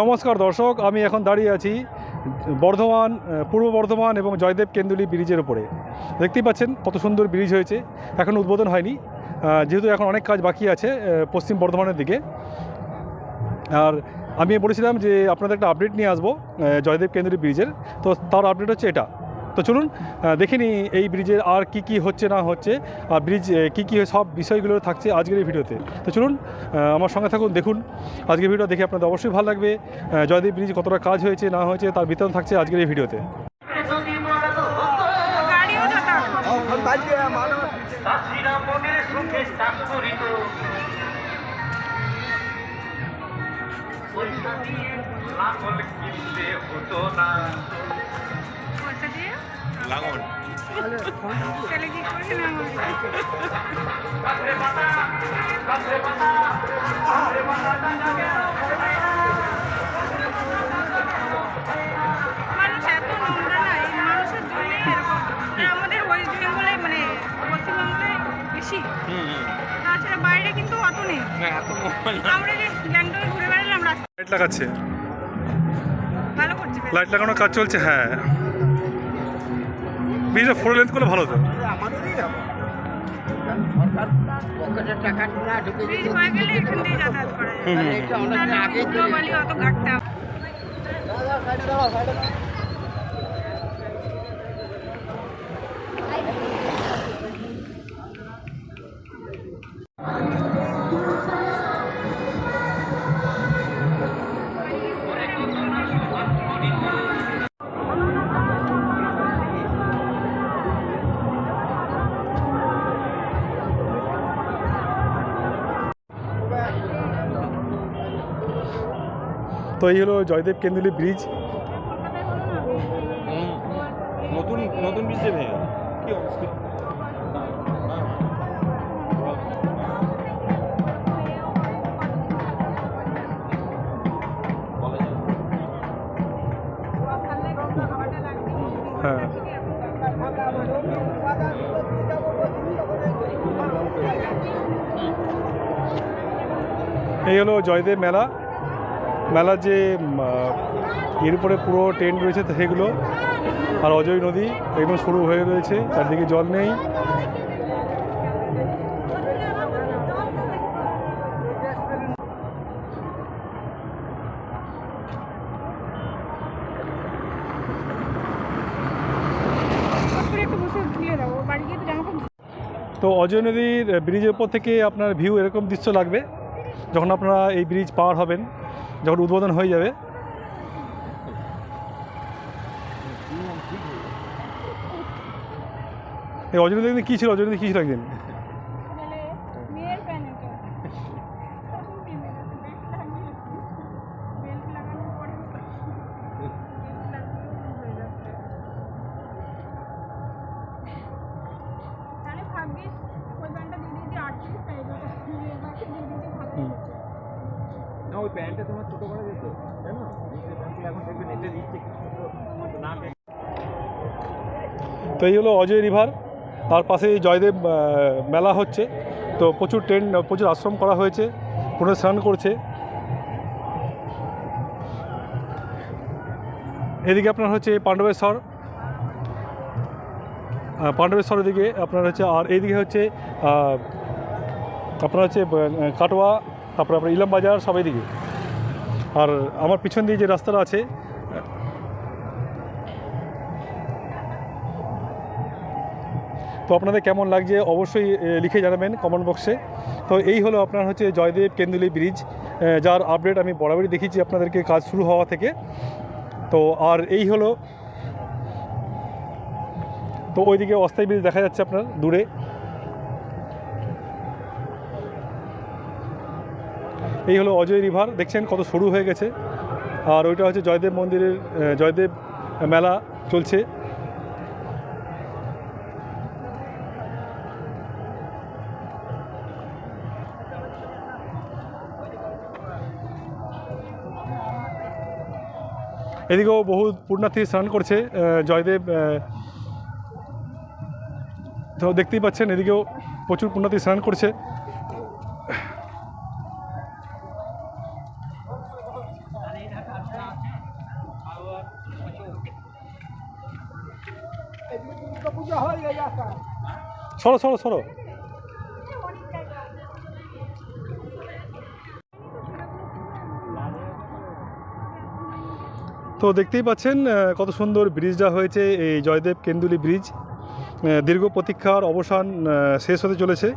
নমস্কার দর্শক, আমি এখন দাঁড়িয়ে আছি বর্ধমান পূর্ব বর্ধমান এবং জয়দেব কেন্দুলি ব্রিজের ওপরে দেখতেই পাচ্ছেন কত সুন্দর ব্রিজ হয়েছে। এখন উদ্বোধন হয়নি। যেহেতু এখন অনেক কাজ বাকি আছে পশ্চিম বর্ধমানের দিকে। আর আমি বলেছিলাম যে আপনাদের একটা আপডেট নিয়ে আসব জয়দেব কেন্দুলি ব্রিজের। তো তার আপডেট হচ্ছে এটা। তো চলুন দেখে এই ব্রিজের আর কি কি হচ্ছে না হচ্ছে, আর ব্রিজ কি কি সব বিষয়গুলো থাকছে আজকের এই ভিডিওতে। তো চলুন আমার সঙ্গে থাকুন, দেখুন। আজকের ভিডিও দেখে আপনাদের অবশ্যই ভালো লাগবে। জয়দেব ব্রিজ কতটা কাজ হয়েছে, না হয়েছে, তার বিতরণ থাকছে আজকের এই ভিডিওতে। কিনতে হতো না। লাঙল। তাহলে কি করে না মানুষ এত নোংরা না এই মানুষের জন্যই এরকম আমাদের ওয়েস্ট বেঙ্গলে মানে পশ্চিমবঙ্গে বেশি। তাছাড়া বাইরে কিন্তু অত নেই। আমরা যে গ্যাংটকে ঘুরে বেড়ালাম লাইট লাগাচ্ছে? ভালো করছে। লাইট লাগানোর কাজ চলছে হ্যাঁ। ব্রিজটা ফোর লেন্থ করলে ভালো হতো ব্রিজ হয়ে তো এই হলো জয়দেব কেন্দুলি ব্রিজ। নতুন নতুন ভেঙে কি অবস্থা? হ্যাঁ। এই হলো জয়দেব মেলা। মেলার যে এর উপরে পুরো টেন্ট রয়েছে সেগুলো। আর অজয় নদী একদম শুরু হয়ে রয়েছে, চারদিকে জল নেই। তো অজয় নদীর ব্রিজের উপর থেকে আপনার ভিউ এরকম দৃশ্য লাগবে। যখন আপনারা এই ব্রিজ পার হবেন, যখন উদ্বোধন হয়ে যাবে, এই অজয় একদিন কী ছিল? নদী কী ছিল একদিন? তাহলে ভাগ্যিস ওই প্যান্টটা তোমার ছোট করে না তো এই হলো অজয় রিভার। তার পাশে জয়দেব মেলা হচ্ছে। তো প্রচুর ট্রেন প্রচুর আশ্রম করা হয়েছে পুনঃ স্নান করছে। এদিকে আপনার হচ্ছে পাণ্ডবেশ্বর আহ, পাণ্ডবেশ্বরের দিকে আপনার হচ্ছে আর এইদিকে হচ্ছে আপনার হচ্ছে কাটোয়া তারপরে আপনার ইলাম বাজার, সব এইদিকে আর আমার পিছন দিয়ে যে রাস্তাটা আছে, তো আপনাদের কেমন লাগছে অবশ্যই লিখে জানাবেন কমেন্ট বক্সে তো এই হলো আপনার হচ্ছে জয়দেব কেন্দুলি ব্রিজ যার আপডেট আমি বরাবরই দেখিয়েছি আপনাদেরকে কাজ শুরু হওয়া থেকে। তো আর এই হলো, তো ওইদিকে অস্থায়ী ব্রিজ দেখা যাচ্ছে আপনার দূরে। এই হলো অজয় রিভার, দেখছেন কত সরু হয়ে গেছে। আর ওইটা হচ্ছে জয়দেব মন্দিরের জয়দেব মেলা চলছে। এদিকেও বহু পুণ্যার্থী স্নান করছে জয়দেব তো দেখতেই পাচ্ছেন, এদিকেও প্রচুর পুণ্যার্থী স্নান করছে। সরো সরো সরো। তো দেখতেই পাচ্ছেন কত সুন্দর ব্রিজটা হয়েছে এই জয়দেব কেন্দুলি ব্রিজ। দীর্ঘ প্রতীক্ষার অবসান শেষ হতে চলেছে।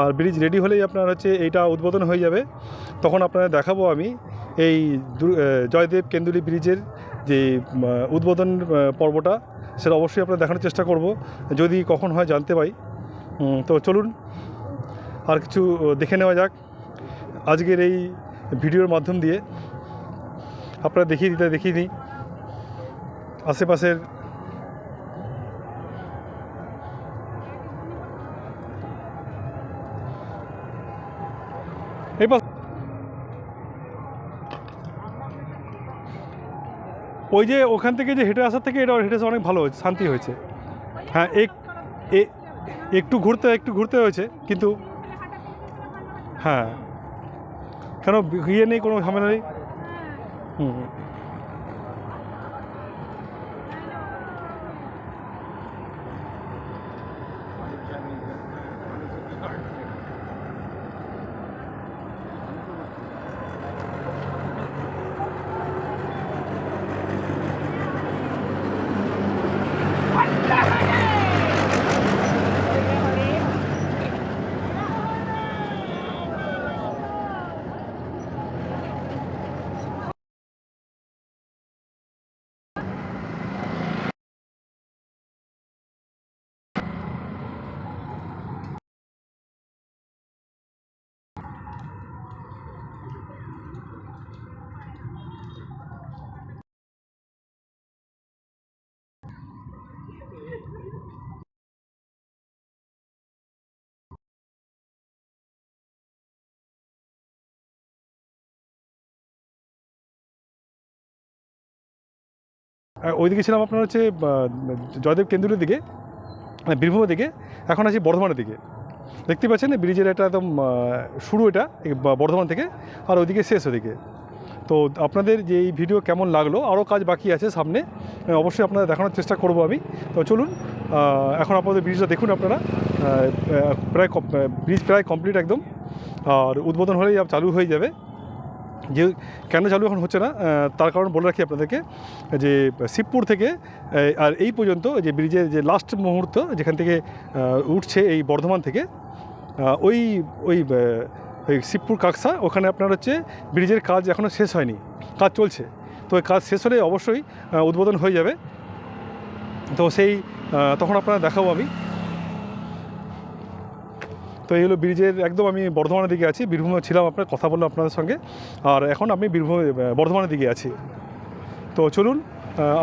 আর ব্রিজ রেডি হলেই আপনার হচ্ছে এইটা উদ্বোধন হয়ে যাবে। তখন আপনাদের দেখাবো আমি এই জয়দেব কেন্দুলি ব্রিজের যে উদ্বোধন পর্বটা, সেটা অবশ্যই আপনারা দেখানোর চেষ্টা করব। যদি কখন হয় জানতে পাই তো চলুন, আর কিছু দেখে নেওয়া যাক। আজকের এই ভিডিওর মাধ্যম দিয়ে আপনারা দেখিয়ে দিতে, দেখিয়ে দিই আশেপাশের এই পাশ ওই যে ওখান থেকে যে হেঁটে আসার থেকে এটা হেঁটে আসা অনেক ভালো হয়েছে, শান্তি হয়েছে। হ্যাঁ এক একটু ঘুরতে একটু ঘুরতে হয়েছে, কিন্তু হ্যাঁ। কেন ইয়ে নেই কোনো ঝামেলা নেই? হুম। ওইদিকে ছিলাম আপনার হচ্ছে জয়দেব কেন্দ্রের দিকে মানে বীরভূমের দিকে, এখন আছি বর্ধমানের দিকে। দেখতে পাচ্ছেন, ব্রিজের একটা একদম শুরু এটা বর্ধমান থেকে, আর ওইদিকে শেষ ওদিকে তো আপনাদের যে এই ভিডিও কেমন লাগল, আরও কাজ বাকি আছে সামনে অবশ্যই আপনাদের দেখানোর চেষ্টা করব আমি। তো চলুন এখন আপনাদের ব্রিজটা দেখুন আপনারা প্রায় ব্রিজ প্রায় কমপ্লিট একদম, আর উদ্বোধন হলেই চালু হয়ে যাবে। যে কেন চালু এখন হচ্ছে না তার কারণ বলে রাখি আপনাদেরকে, যে শিবপুর থেকে আর এই পর্যন্ত যে ব্রিজের যে লাস্ট মুহূর্ত যেখান থেকে উঠছে এই বর্ধমান থেকে ওই ওই ওই শিবপুর কাকসা, ওখানে আপনার হচ্ছে ব্রিজের কাজ এখনও শেষ হয়নি, কাজ চলছে। তো ওই কাজ শেষ হলে অবশ্যই উদ্বোধন হয়ে যাবে। তো সেই তখন আপনারা দেখাবো আমি। তো এই হলো ব্রিজের, একদম আমি বর্ধমানের দিকে আছি, বীরভূমে ছিলাম আপনার, কথা বললাম আপনাদের সঙ্গে। আর এখন আমি বীরভূম বর্ধমানের দিকে আছি। তো চলুন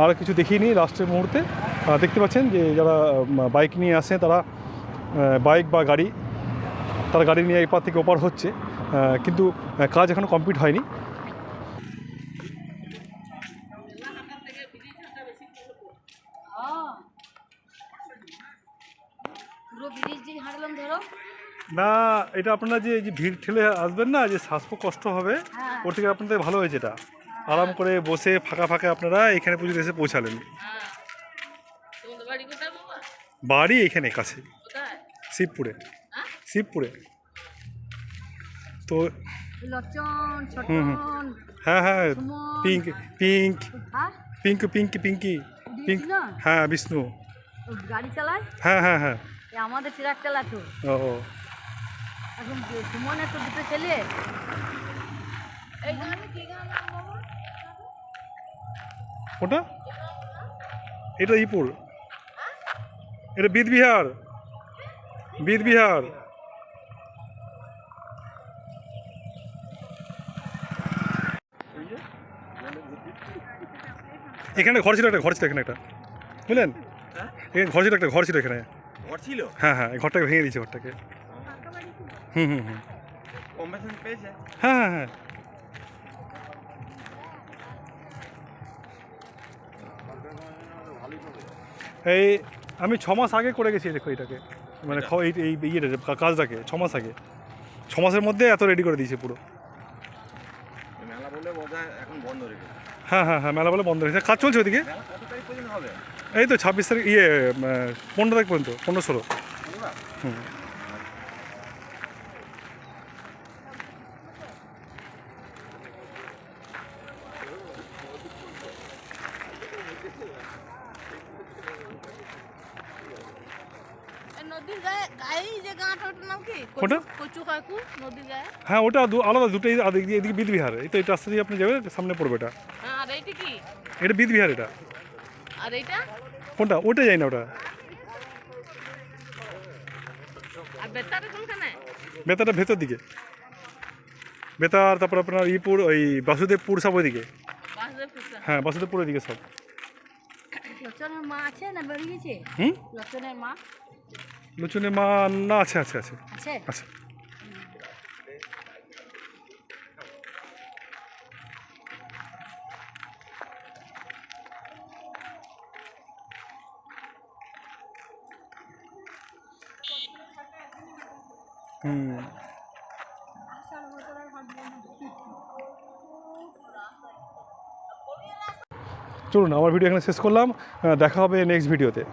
আর কিছু দেখিয়ে লাস্টের মুহূর্তে। দেখতে পাচ্ছেন যে যারা বাইক নিয়ে আসে, তারা বাইক বা গাড়ি, তারা গাড়ি নিয়ে এপার থেকে ওপার হচ্ছে। কিন্তু কাজ এখনও কমপ্লিট হয়নি পুরো ব্রিজ দিয়ে হাঁটলাম ধরো না এটা আপনারা যে এই যে ভিড় ঠেলে আসবেন না যে শ্বাস কষ্ট হবে হ্যাঁ। ওর থেকে আপনাদের ভালো হয়েছে এটা। আরাম করে বসে ফাঁকা ফাঁকা আপনারা এখানে পর্যন্ত এসে পৌঁছালেন। বাড়ি বাবা বাড়ি এখানে কাছে। শিবপুরে। শিবপুরে। তো হুম। হ্যাঁ হ্যাঁ পিঙ্ক পিঙ্ক। হ্যাঁ? Pink pink Pinki. পিঙ্ক হ্যাঁ বিষ্ণু। গাড়ি চালায়? হ্যাঁ হ্যাঁ হ্যাঁ। আমাদের ট্রাক চালাতো। ও। এখন যে সুমনের দুটো ছেলে। এই গানে কি গান ওটা? এটা ইপুর। এটা বিদবিহার বিদবিহার এখানে ঘর ছিল একটা ঘর ছিল এখানে একটা। বুঝলেন? এখানে ঘর ছিল একটা ঘর ছিল এখানে। ঘর ছিল? হ্যাঁ হ্যাঁ এই ঘরটাকে ভেঙে দিয়েছে ঘরটাকে। হুম হুম হুম। পেয়েছে হ্যাঁ হ্যাঁ হ্যাঁ। এই আমি ছ মাস আগে করে গেছি দেখো এটাকে মানে এই এই ইয়েটা কাজটাকে ছ মাস আগে। ছ মাসের মধ্যে এত রেডি করে দিয়েছে পুরো। মেলা বলে এখন বন্ধ রেখে হ্যাঁ হ্যাঁ হ্যাঁ মেলা বলে বন্ধ হয়েছে কাজ চলছে হবে? এই তো ছাব্বিশ তারিখ ইয়ে পনেরো তারিখ পর্যন্ত পনেরো ষোলো। হুম। নদীর গায়ে গায়েই যে গাঁটা ওটার নাম কি? কচু- কচু কাকু নদীর গায়ে? হ্যাঁ ওটা দু- আলাদা দুটো এদিকে বিদবিহার এই তো এই রাস্তা দিয়ে আপনি যাবেন সামনে পড়বে এটা। হ্যাঁ আর এইটা কি? এটা বিদবিহার এটা। আর এইটা? কোনটা? ওটা যাই না ওটা। আর কোনখানে? ভেতর দিকে। বেতার তারপর আপনার ইপুর ওই বাসুদেবপুর সব ওইদিকে। হ্যাঁ বাসুদেবপুর ওইদিকে সব। লচনের মা আছে না বেরিয়েছে? হুম? লচনের মা? লুচুনে মা না আছে আছে আছে। আছে? হুম। চলুন আমার ভিডিও এখানে শেষ করলাম। দেখা হবে নেক্সট ভিডিওতে